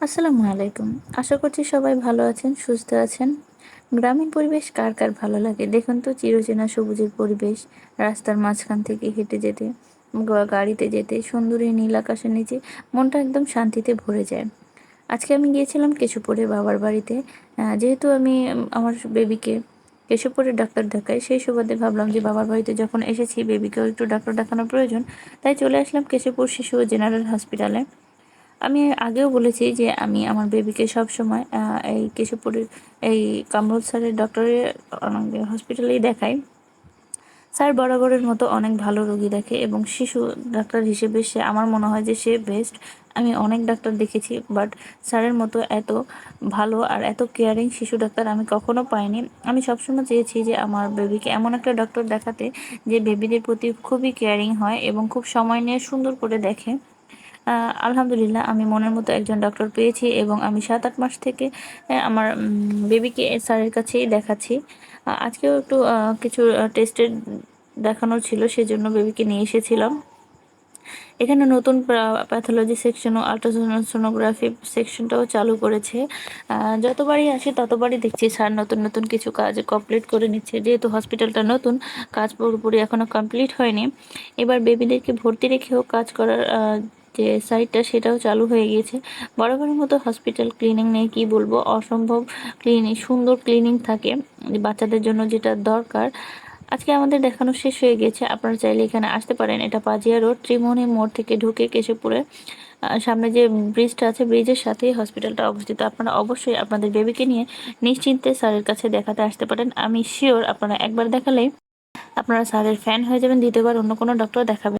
আসসালামু আলাইকুম। আশা করছি সবাই ভালো আছেন, সুস্থ আছেন। গ্রামীণ পরিবেশ কার কার ভালো লাগে? দেখুন তো, চিরচেনা সবুজের পরিবেশ, রাস্তার মাঝখান থেকে হেঁটে যেতে গাড়িতে যেতে, সুন্দরী নীল আকাশের নিচে মনটা একদম শান্তিতে ভরে যায়। আজকে আমি গিয়েছিলাম কেশবপুরে বাবার বাড়িতে। যেহেতু আমি আমার বেবিকে কেশবপুরে ডাক্তার দেখাই, সেই সুবাদে ভাবলাম যে বাবার বাড়িতে যখন এসেছি, বেবিকেও একটু ডাক্তার দেখানোর প্রয়োজন, তাই চলে আসলাম কেশবপুর শিশু জেনারেল হসপিটালে। আমি আগেও বলেছি যে আমি আমার বেবিকে সবসময় এই কেশবপুরের এই কামরুল স্যারের ডক্টরের হসপিটালেই দেখাই। স্যার বরাবরের মতো অনেক ভালো রোগী দেখে এবং শিশু ডাক্তার হিসেবে সে, আমার মনে হয় যে সে বেস্ট আমি অনেক ডাক্তার দেখেছি বাট স্যারের মতো এত ভালো আর এত কেয়ারিং শিশু ডাক্তার আমি কখনো পাইনি। আমি সবসময় চেয়েছি যে আমার বেবিকে এমন একটা ডক্টর দেখাতে যে বেবিদের প্রতি খুবই কেয়ারিং হয় এবং খুব সময় নিয়ে সুন্দর করে দেখে। আলহামদুলিল্লাহ, আমি মনের মতো একজন ডক্টর পেয়েছি এবং আমি সাত আট মাস থেকে আমার বেবিকে স্যারের কাছেই দেখাচ্ছি। আজকেও একটু কিছু টেস্টের দেখানোর ছিল, সেজন্য বেবিকে নিয়ে এসেছিলাম। এখানে নতুন প্যাথোলজি সেকশন ও আলট্রাসোনোগ্রাফি সেকশনটাও চালু করেছে। যতবারই আসি ততবারই দেখছি স্যার নতুন নতুন কিছু কাজ কমপ্লিট করে নিচ্ছে। যেহেতু হসপিটালটা নতুন, কাজ পুরোপুরি এখনও কমপ্লিট হয়নি। এবার বেবিদেরকে ভর্তি রেখেও কাজ করার যে সাইটটা সেটাও চালু হয়ে গিয়েছে। বরাবরের মতো হসপিটাল ক্লিনিং নিয়ে কি বলব? অসম্ভব ক্লিনিং সুন্দর ক্লিনিং থাকে বাচ্চাদের জন্য যেটা দরকার। আজকে আমাদের দেখানো শেষ হয়ে গেছে আপনারা চাইলে এখানে আসতে পারেন। এটা পাজিয়া রোড, ত্রিমোহনী মোড় থেকে ঢুকে কেশবপুরে। সামনে যে ব্রিজটা আছে ব্রিজের সাথেই হসপিটালটা অবস্থিত। আপনারা অবশ্যই আপনাদের বেবিকে নিয়ে নিশ্চিন্তে স্যারের কাছে দেখাতে আসতে পারেন। আমি শিওর আপনারা একবার দেখালেই আপনারা স্যারের ফ্যান হয়ে যাবেন। দ্বিতীয়বার অন্য কোনো ডক্টর দেখাবেন